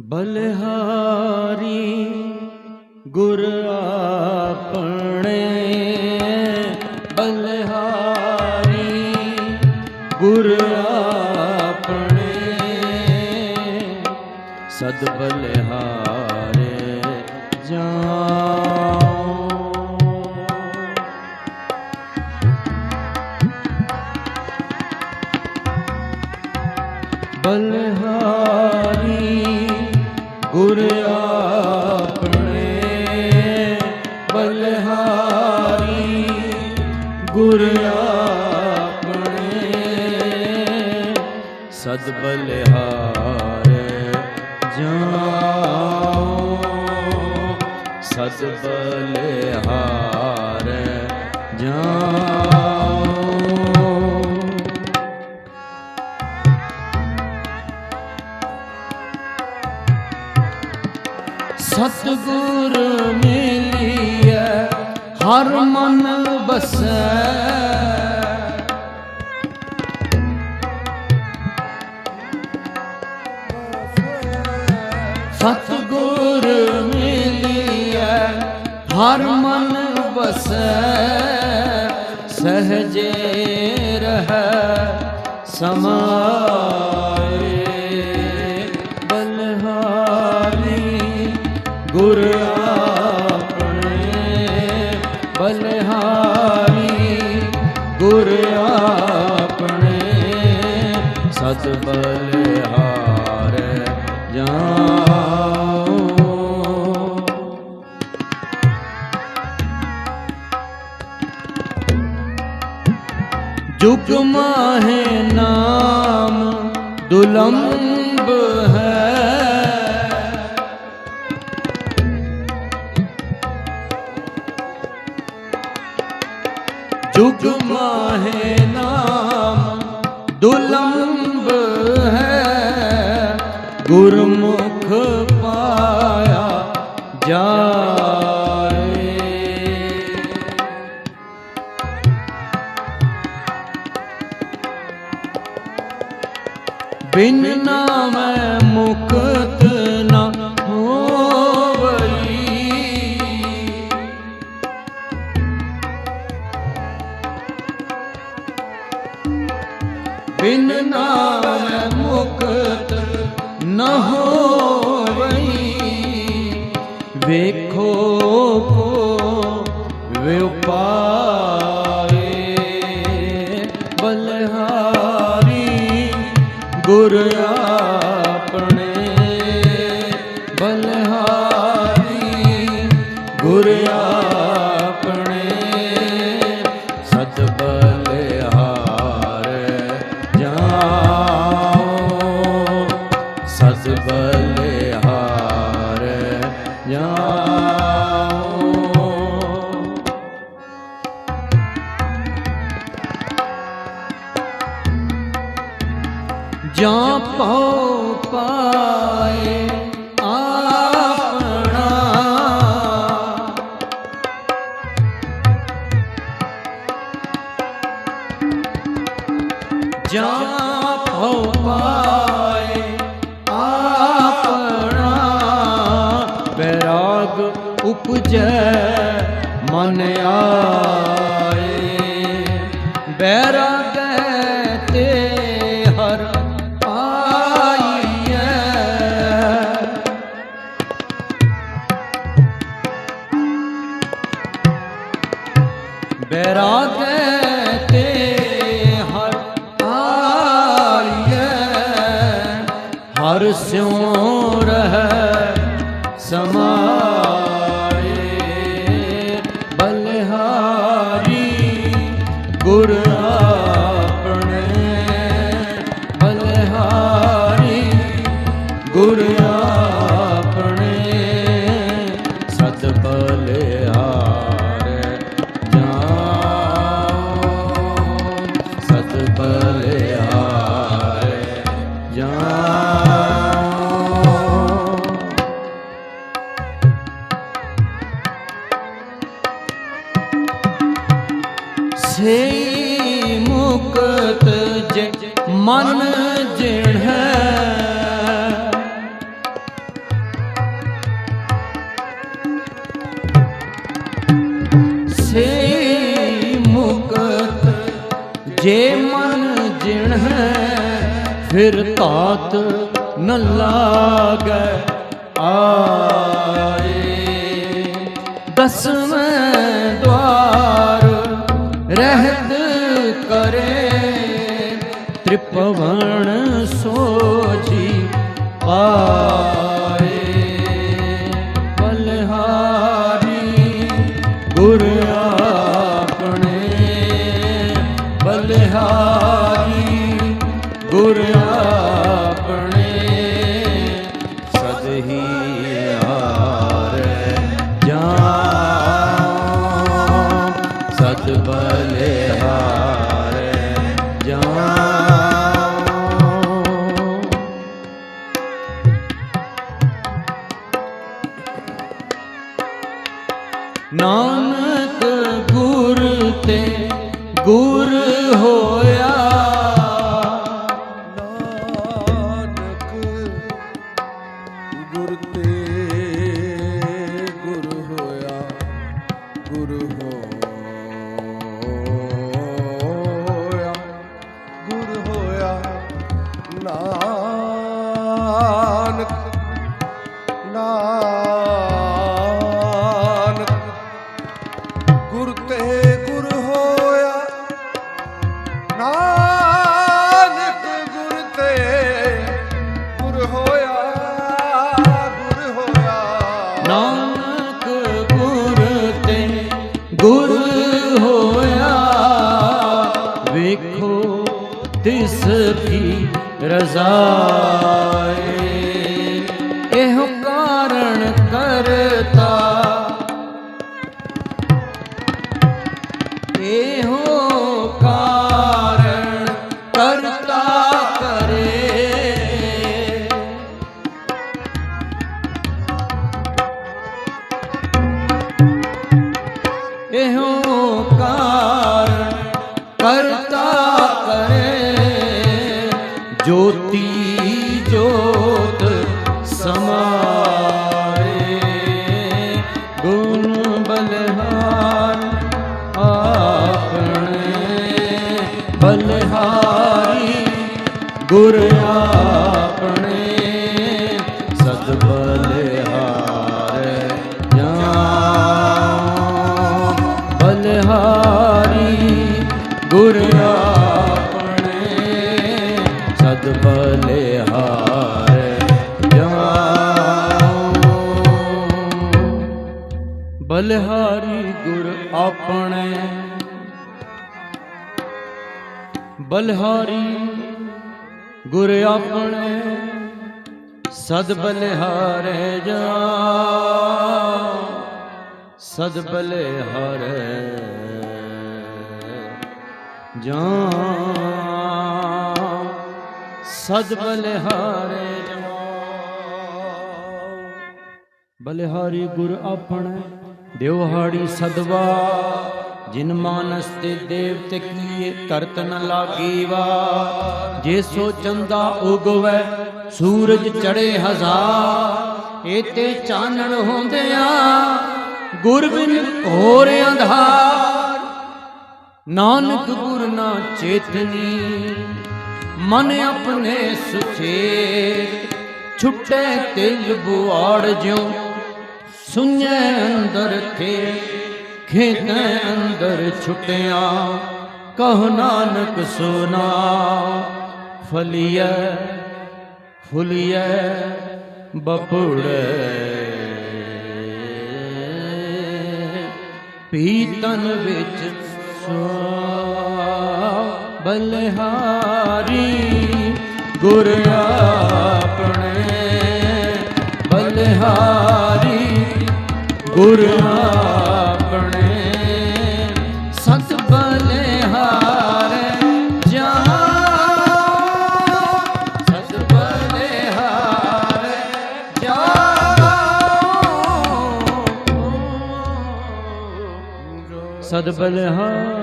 ਬਲਿਹਾਰੀ ਗੁਰ ਆਪਣੇ। ਬਲਿਹਾਰੀ ਗੁਰ ਆਪਣੇ। ਸਦ ਬਲਿਹਾਰੇ ਜਾਓ ਗੁਰ ਆਪਣੇ ਸਦ ਬਲਿਹਾਰੇ ਜਾਓ। ਸਦ ਬਲਿਹਾਰੇ ਜਾਓ। ਸਤਗੁਰ ਮਿਲਿਆ ਹਰ ਮਨ ਬਸੈ। ਸਤਗੁਰ ਮਿਲਿਆ ਹਰ ਮਨ ਬਸੈ। ਸਹਜੇ ਰਹਿ ਸਮਾਏ ਬਲਹਾਰੀ ਗੁਰ ਆਪਣੇ ਸਤ ਬਲਿਹਾਰ ਜਾਓ ਜੁਗ ਮਾਹੇ ਨਾਮ ਦੁਲੰਬ ਹੈ। ਮਾਹੇ ਨਾਮ ਦੁਲੰਬ ਹੈ। ਗੁਰਮੁਖ ਵੇਖੋ ਕੋ ਵਿਉਪਾਏ ਜਾਂ ਪਉ ਪਾਏ ਆਪਣਾ। ਜਾਂ ਪਉ ਪਾਏ ਆਪਣਾ। ਬੈਰਾਗ ਉਪਜੈ ਮਨ ਆਏ ਬੈਰਾਗ ਤੇ ਹਰ ਆਈਐ ਹਰ ਸਿਉ ਰਹਿ ਸਮਾਏ। ਬਲਿਹਾਰੀ ਗੁਰ ਸਤ ਫਿਰ ਤਾਤ ਨ ਲਾਗੈ ਆਏ। ਦਸਵੇਂ ਦਵਾਰ ਰਹਿਤ ਕਰੇ, ਤ੍ਰਿਪਵਨ ਸੋਜੀ ਪਾਏ। ਬਲਿਹਾਰੀ ਗੁਰ ਆਪਣੇ, ਬਲਿਹਾਰੀ ਨਾਨਕ, ਗੁਰ ਤੇ ਗੁਰ ਹੋਇਆ। ਨਾਨਕ, ਗੁਰ ਤੇ ਗੁਰ ਹੋਇਆ ਗੁਰ ਹੋਇਆ। ਨਾਨਕ, ਗੁਰ ਤੇ ਗੁਰ ਹੋਇਆ। ਵੇਖੋ ਤਿਸ ਕੀ ਰਜ਼ਾਏ। ਜੋਤੀ ਜੋਤ ਸਮਾਏ ਗੁਣ ਬਲਹਾਰ ਆਪਣੇ। ਬਲਹਾਰੀ ਗੁਰ ਆਪਣੇ। ਸਦ ਬਲਿਹਾਰ ਬਲਿਹਾਰੀ ਗੁਰ ਆਪਣੇ। ਬਲਿਹਾਰੀ ਗੁਰ ਆਪਣੇ, ਸਦ ਬਲਿਹਾਰੇ ਜਾ ਸਦ ਬਲਿਹਾਰੇ ਜਾ ਸਦ ਬਲਿਹਾਰੇ ਜਾ ਬਲਿਹਾਰੀ ਗੁਰ ਆਪਣੇ। ਦਿਵਹਾੜੀ ਸਦਵਾ, ਜਿਨ ਮਾਨਸ ਤੇ ਦੇਵਤ ਕੀਏ ਕਰਤ ਨ ਲਾਗੀ ਜੇ ਸੋ ਚੰਦਾ ਉਗਵੈ, ਸੂਰਜ ਚੜੇ ਹਜ਼ਾਰ। ਏਤੇ ਚਾਨਣ ਹੁੰਦਿਆਂ ਗੁਰ ਬਿਨ ਘੋਰ ਅੰਧਾਰ। ਨਾਨਕ ਗੁਰ ਨਾ ਚੇਤਨੀ, ਮਨ ਆਪਣੇ ਸੁਚੇਤ। ਛੁੱਟੇ ਤਿਲ ਬੁਆੜ ਜਿਉ ਸੁਣੈ ਅੰਦਰ ਖੇ ਖੇਤੈ ਅੰਦਰ ਛੁਟਿਆ। ਕਹ ਨਾਨਕ ਸੁਨਾ ਫਲੀਐ, ਫੁਲੀਐ ਬਪੁੜੈ। ਪੀਤਨ ਵਿੱਚ ਸਵਾ ਬਲਿਹਾਰੀ, ਗੁਰ ਆਪਣੇ। ਬਲਿਹਾਰੀ ਗੁਰ ਆਪਣੇ ਸਤ ਬਲਿਹਾਰ ਜਾ ਸਤ ਬਲਿਹਾਰ ਜਾ ਸਦ ਬਲਿਹਾਰ